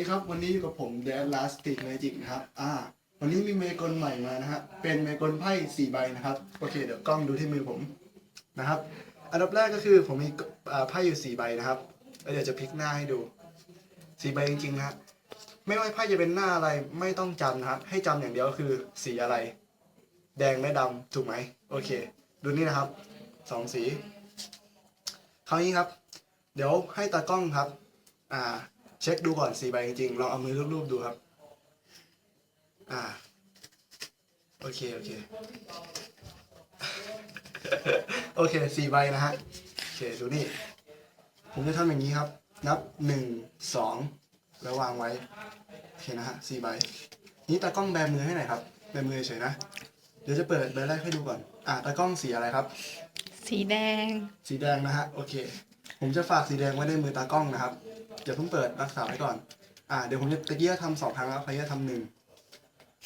ดีครับวันนี้อยู่กับผม The Elastic Magic นะครับอ่าวันนี้มีเมกลใหม่มานะฮะเป็นเมกลไพ่สี่ใบนะครับโอเคเดี๋ยวกล้องดูที่มือผมนะครับ อันดับแรกก็คือผมมีไพ่อยู่สี่ใบนะครับแล้วเดี๋ยวจะพลิกหน้าให้ดูสี่ใบจริงๆนะไม่ว่าไพ่จะเป็นหน้าอะไรไม่ต้องจำนะครับ ให้จำอย่างเดียวก็คือสีอะไร แดงและดำถูกไหมโอเค ดูนี่นะครับสองสีคราวนี้ครับ เดี๋ยวให้ตากล้องครับ อ่า เช็คดูก่อนสี่ใบจริงๆลองเอามือรูปๆดูครับ อ่า โอเค โอเค โอเคสี่ใบนะฮะ โอเค ดูนี่ ผมจะทำอย่างนี้ครับ นับหนึ่งสองแล้ววางไว้ โอเคนะฮะสี่ใบ นี้ตากล้องแบมือให้หน่อยครับแบมือเฉยๆนะ เดี๋ยวจะเปิดใบแรกให้ดูก่อน อ่าตากล้องสีอะไรครับ สีแดง สีแดงนะฮะ โอเค ผมจะฝากสีแดงไว้ในมือตากล้องนะครับอย่าเพิ่งเปิดรักษาไว้ก่อน อ่า เดี๋ยวผมจะตะเกียทำสองครั้งแล้วพยายามทำหนึ่ง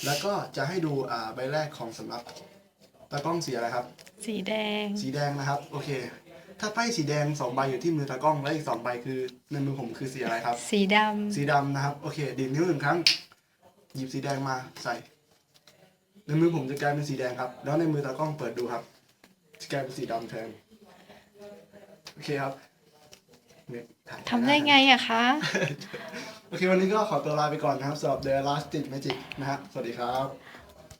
แล้วก็จะให้ดูอ่าใบแรกของสำรับตากล้องสีอะไรครับ สีแดง สีแดงนะครับ โอเค ถ้าไพ่สีแดงสองใบอยู่ที่มือตากล้องและอีกสองใบคือในมือผมคือสีอะไรครับ สีดสีดำนะครับโอเคดีดนิ้วหนึ่งครั้ง หยิบสีแดงมาใส่ในมือผมจะกลายเป็นสีแดงครับ แล้วในมือตากล้องเปิดดูครับจะกลายเป็นสีดำแทนโอเคครับเนี่ยถ่ายำ ทำได้ไงอะคะ โอเค วันนี้ก็ขอตัวลาไปก่อนนะครับสำหรับ The Elastic Magic นะฮะ สวัสดีครับ